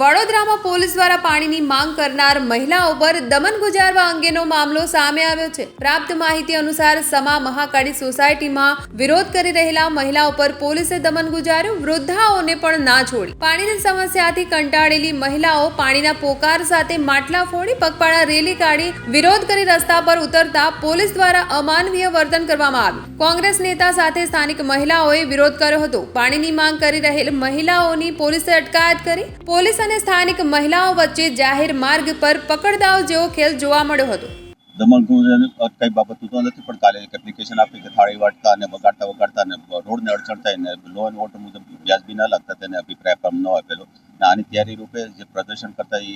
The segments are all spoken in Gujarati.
વડોદરામાં પોલીસ દ્વારા પાણીની માંગ કરનાર મહિલાઓ પર દમન ગુજારવા અંગેનો મામલો સામે આવ્યો છે. પ્રાપ્ત માહિતી અનુસાર સમા મહાકાળી સોસાયટીમાં વિરોધ કરી રહેલા મહિલાઓ પર પોલીસે દમન ગુજાર્યું. વૃદ્ધાઓને પણ ના છોડી. પાણીની સમસ્યાથી કંટાળેલી મહિલાઓ પાણીના પોકાર સાથે માટલા ફોડી પગપાળા રેલી કાઢી વિરોધ કરી રસ્તા પર ઉતરતા પોલીસ દ્વારા અમાનવીય વર્તન કરવામાં આવ્યું. કોંગ્રેસ નેતા સાથે સ્થાનિક મહિલાઓએ વિરોધ કર્યો હતો. પાણીની માંગ કરી રહેલ મહિલાઓની પોલીસે અટકાયત કરી. પોલીસ અને સ્થાનિક મહિલાઓ વચ્ચે જાહેર માર્ગ પર પકડદાવ જેવો ખેલ જોવા મળ્યો હતો. દમણ કઈ બાબત તો નથી પણ કાલે એક એપ્લિકેશન આપી કે થાળી વાટતા અને વગાડતા વગાડતા ને રોડને અડચણ થાય ને લો એન્ડ ઓર્ડર મુજબ વ્યાજબી ન લાગતા તેને અભિપ્રાય પણ ન આપેલો. આની તૈયારી રૂપે જે પ્રદર્શન કરતા એ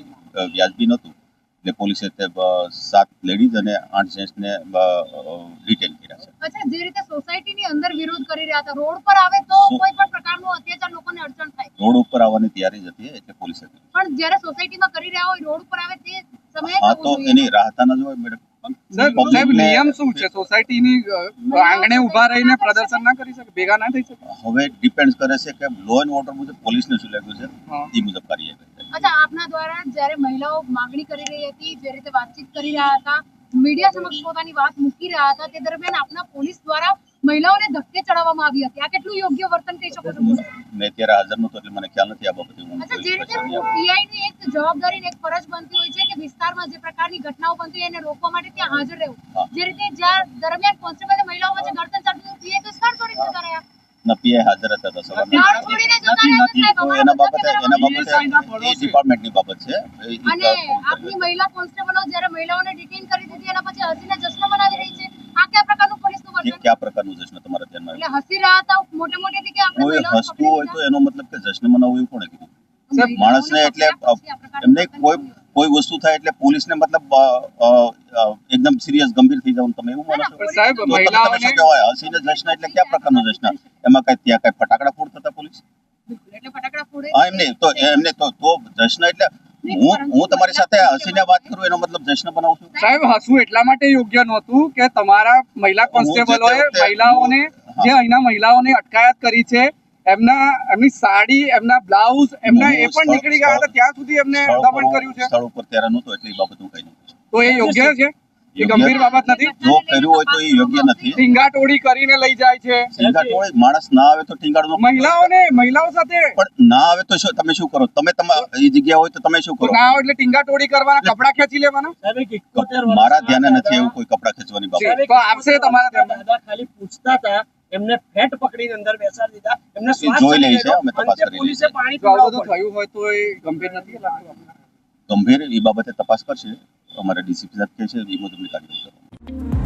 વ્યાજબી નહોતું. એટલે પોલીસે તે સાત લેડીઝ અને આઠ જેન્ટ્સને ડિટેન કર્યા છે. અચ્છા જે રીતે સોસાયટીની અંદર વિરોધ કરી રહ્યા હતા રોડ પર આવે તો કોઈ પણ પ્રકારનો અત્યાચાર લોકોને અડચણ થાય રોડ ઉપર આવવાની તૈયારી જ હતી એટલે પોલીસે પણ જ્યારે સોસાયટીમાં કરી રહ્યા હોય રોડ ઉપર આવે તે સમયે હા તો એની રાહતા ન જોવાય મેડમ. સાહેબ Public સાહેબ ને- નિયમ શું છે? સોસાયટીની આંગણે ઊભા રહીને પ્રદર્શન ના કરી શકે? ભેગા ના થઈ શકે? હવે ડિપેન્ડ કરે છે કે લો એન્ડ ઓર્ડર મુજબ પોલીસને શું લાગ્યું છે? એ મુજબ અચ્છા આપના દ્વારા જ્યારે મહિલાઓ માંગણી કરી રહી હતી જે રીતે વાતચીત કરી રહ્યા હતા મીડિયા સમક્ષ પોતાની વાત મૂકી રહ્યા હતા તે દરમિયાન આપના પોલીસ દ્વારા મહિલાઓને ધક્કે ચડાવવામાં આવી હતી. આ કેટલું યોગ્ય વર્તન કહી શકો છો? મેં અત્યારે હાજર નતો એટલે મને ખ્યાલ નથી આ બાબતે અચ્છા જે રીતે પીઆઈ ની એક જવાબદારી ને એક ફરજ બનતી હોય છે કે વિસ્તારમાં જે પ્રકારની ઘટનાઓ બનતી હોય એને રોકવા માટે ત્યાં હાજર રહેવું. જે રીતે જ્યાં દરમિયાન કોન્સ્ટેબલે મહિલાઓ વચ્ચે ગળતર ચાલતું પીઆઈ તો સ્થળ છોડીને જતા રહ્યા. ના હાજર હતા તો સવારના. સ્થળ છોડીને રહ્યા તો સાહેબ તો અમારા એના બાબતે એના બાબતે એ ડિપાર્ટમેન્ટની બાબત છે. એ- એ અને આપની મહિલા કોન્સ્ટેબલો જ્યારે મહિલાઓને ડિટેન કરી દીધી એના પછી હસીને જશ્ન મનાવી કયા પ્રકારનું જશ્ન તમારા ધ્યાનમાં આવ્યું હસી રહ્યા હતા મોટે મોટેથી કે આપણે કોઈ હસતું હોય તો એનો મતલબ કે જશ્ન મનાવવું એવું કોણે કીધું. માણસને એટલે એમને કોઈ કોઈ વસ્તુ થાય એટલે પોલીસને મતલબ અ, અ, અ, એકદમ સિરિયસ ગંભીર થઈ જવાનું તમે એવું માનો છો? સાહેબ મહિલાઓને શું કહેવાય? હસીને જશ્ન એટલે કયા પ્રકારનું જશ્ન? એમાં કઈ ત્યાં કઈ ફટાકડા ફોડતા હતા પોલીસ? એટલે ફટાકડા ફોડે હા એમને તો એમને તો તો જશ્ન એટલે હું હું તમારી સાથે હસીને વાત કરું એનો મતલબ જશ્ન બનાવું છું? સાહેબ હસવું એટલા માટે યોગ્ય નહોતું કે તમારા મહિલા કોન્સ્ટેબલોએ મહિલાઓને જે અહીંના મહિલાઓને અટકાયત કરી છે એમના એમની સાડી એમના બ્લાઉઝ એમના એ પણ નીકળી ગયા હતા ત્યાં સુધી એમને દમન કર્યું છે. સ્થળ ઉપર ત્યારે નહોતો એટલે એ બાબત હું કહી શકું. તો એ યોગ્ય છે? એ ગંભીર બાબત નથી. જો કર્યું હોય તો એ યોગ્ય નથી. ટીંગાટોળી કરીને લઈ જાય છે. ટીંગાટ હોય માણસ ના આવે તો ટીંગાડનો મહિલાઓને મહિલાઓ સાથે. પણ ના આવે તો શું તમે શું કરો? તમે તમા એ જગ્યા હોય તો તમે શું કરો? ના આવે એટલે ટીંગાટોળી કરવાના કપડા ખેંચી લેવાના. મારા ધ્યાને નથી એવું કોઈ કપડા ખેંચવાની બાબત. તો આપશે તમારા. દાદા ખાલી પૂછતા હતા એમને ફેટ પકડીને અંદર બેસાડી દીધા. એમને શ્વાસ જોઈ લે છે, અમે તપાસ કરી પોલીસે પાણી થયું હોય તો એ ગંભીર નથી. લાગતું આપણને? ગંભીર એ બાબતે તપાસ કરશે અમારા ડીસીપી સાહેબ કહે છે એ મુજબની કાર્યવાહી કરવાની